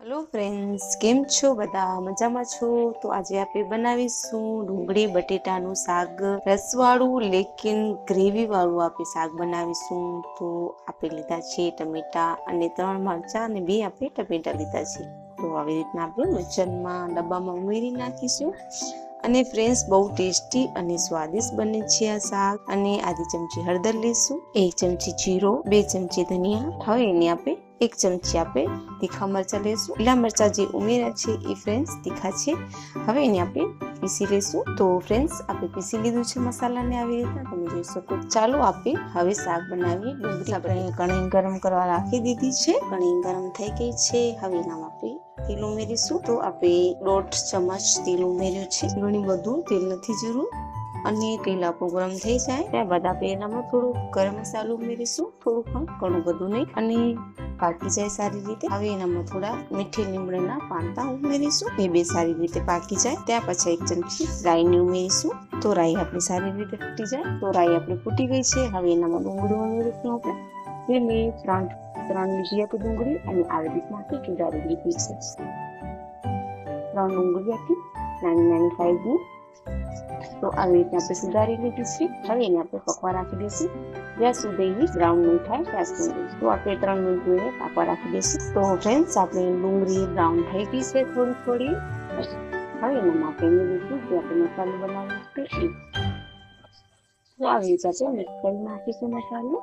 Hello friends કેમ છો? બધા મજામાં છો? તો આજે આપણે બનાવીશું ડુંગળી, બટેટાનું શાક, રસવાળું, લેકિન ગ્રેવી વાળું આપણે શાક બનાવીશું. તો આપણે લીધા છે ટમેટા અને ત્રણ મરચા અને બે આપણે ટમેટા લીધા છે. તો આવી રીતના આપણે વચનમાં ડબ્બામાં ઉમેરી નાખીશું. અને ફ્રેન્ડ્સ બહુ ટેસ્ટી અને સ્વાદિષ્ટ બને છે આ શાક. અને આધી ચમચી હળદર લઈશું, એક ચમચી જીરો, બે ચમચી ધનિયા, હવે એને આપણે એક ચમચી આપણે તીખા મરચાં લઈશું લીલા મરચાં જે ઉમેર્યા છે એ ફ્રેન્ડ્સ તીખા છે. હવે એને આપણે પીસી લઈશું તો ફ્રેન્ડ્સ આપણે પીસી લીધું છે મસાલાને આવી રીતના. તમે જોઈ શકો. ચાલો આપણે હવે શાક બનાવીએ. ડુંગળી આપણે કણી ગરમ કરવા રાખી દીધી છે. કણી ગરમ થઈ ગઈ છે. હવે એનામાં આપણે તેલ ઉમેરીશું. તો આપણે દોઢ ચમચ તેલ ઉમેર્યું છે. ઘણી બધું તેલ નથી જરૂર. અને તેલ આપણું ગરમ થઈ જાય. ત્યારબાદ આપણે એનામાં થોડું ગરમ મસાલો ઉમેરીશું. થોડું પણ ઘણું બધું નહીં. અને પાકી જાય સારી રીતે. હવે એનામાં થોડા મીઠી લીમડાના પાંદા ઉમેરીશું. એ બે સારી રીતે પાકી જાય. ત્યાં પછી એક ચમચી રાઈને ઉમેરીશું. તો રાઈ આપણી સારી રીતે ફૂટી જાય. તો રાઈ આપણી ફૂટી ગઈ છે. હવે એનામાં ડુંગળી ઉમેરીશું આપણે. એ મેં ત્રણ ત્રણ લીધી હતી ડુંગળી અને આવી રીતના આપણે ચૂડાવી લીધી છે. ત્રણ ડુંગળી હતી નાની નાની સાઈઝની તો આવી રીતે આપણે સુધારી લીધી છે. હવે એને આપણે પકવા રાખી દઈશું. જ્યાં સુધી બ્રાઉન નહીં થાય ત્યાં સુધી. તો આપણે ત્રણ મિનિટ જોઈને પાકવા રાખી દઈશું. તો ફ્રેન્ડ્સ આપણે ડુંગળી બ્રાઉન થઈ ગઈ છે થોડી થોડી. હવે એનામાં આપણે ઉમેરીશું જે આપણે મસાલો બનાવ્યો છે તો આવી રીતે આપણે મિક્સ કરી નાખીશું મસાલો.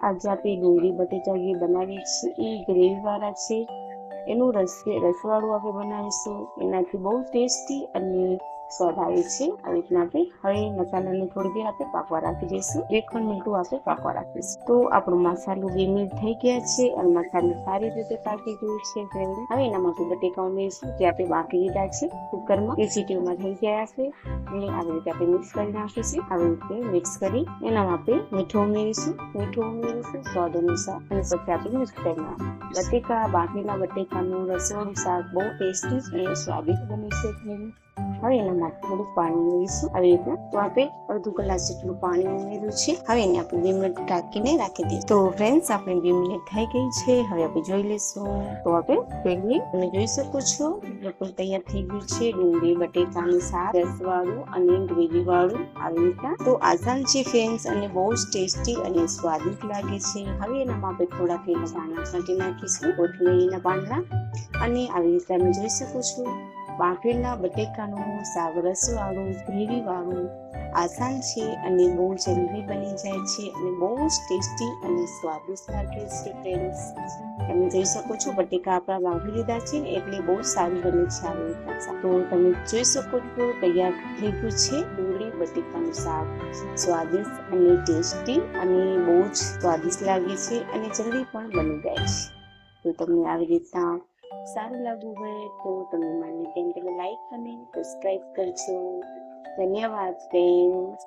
આજે આપણે ડુંગળી બટેટા જે બનાવીએ છીએ એ ગ્રેવી વાળા છે. એનું રસ રસવાળું આપણે બનાવીશું. એનાથી બહુ ટેસ્ટી અને સ્વાદ આવે છે. આવી રીતના આપણે હવે મસાલાને થોડી દેર આપણે પાકવા રાખી દઈશું. બે ખંડ મીઠું આપણે પાકવા રાખીશું. તો આપણો મસાલો બે મિનિટ થઈ ગયા છે, અને મસાલો સારી રીતે પાકી ગયું છે friend. હવે એના માટે બટેકા ઉમેરીશું જે આપણે બાકી લીધા છે કુકરમાં. એ સીટીઓમાં થઈ ગયા છે. અને આવી રીતે આપણે મિક્સ કરી નાખીશું. આવી રીતે મિક્સ કરી એનામાં આપણે મીઠું ઉમેરીશું. મીઠું ઉમેરીશું સ્વાદ અનુસાર. અને પછી આપણે મિક્સ કરી નાખીશું. બટેકા, બાફેલા બટેકાનું રસોડું શાક બહુ ટેસ્ટી અને સ્વાદિષ્ટ બને છે. હવે એનામાં થોડું પાણી ઉમેરીશું. આવી રીતના. તો આપણે અડધું કલાક જેટલું પાણી ઉમેર્યું છે. હવે એને આપણે બે મિનિટ ઢાંકીને રાખી દઈએ. તો ફ્રેન્ડ્સ આપણે બે મિનિટ થઈ ગઈ છે. હવે આપણે જોઈ લઈશું. તો આપણે જોઈએ તમે જોઈ શકો છો. બિલકુલ તૈયાર થઈ ગયું છે. ડુંગળી, બટેકાનું શાક, રસવાળું અને ગ્રેવી વાળું આવી રીતના. તો આસાન છે ફ્રેન્ડ્સ અને બહુ જ ટેસ્ટી અને સ્વાદિષ્ટ લાગે છે. હવે એનામાં આપણે થોડા લીલા દાણા છાંટી નાખીશું, કોથમીરીના પાંદડા અને આવી રીતે તમે જોઈ શકો છો. બાફેલા બટેકાનું શાક રસવાળું, ગ્રેવીવાળું આસાન છે અને બહુ જલ્દી બની જાય છે અને બહુ જ ટેસ્ટી અને સ્વાદિષ્ટ લાગે છે ફ્રેન્ડ્સ તમે જોઈ શકો છો બટેકા આપણા બાફી લીધા છે એટલે બહુ સારું બને છે આવી તો તમે જોઈ શકો છો તૈયાર થઈ ગયું છે ડુંગળી બટેકાનું શાક. સ્વાદિષ્ટ અને ટેસ્ટી અને બહુ જ સ્વાદિષ્ટ લાગે છે અને જલ્દી પણ બની જાય છે. તો તમને આવી રીતના સારું લાગવું હોય તો તમે મને ચેનલને લાઈક અને સબસ્ક્રાઈબ કરજો. ધન્યવાદ ફ્રેન્ડ્સ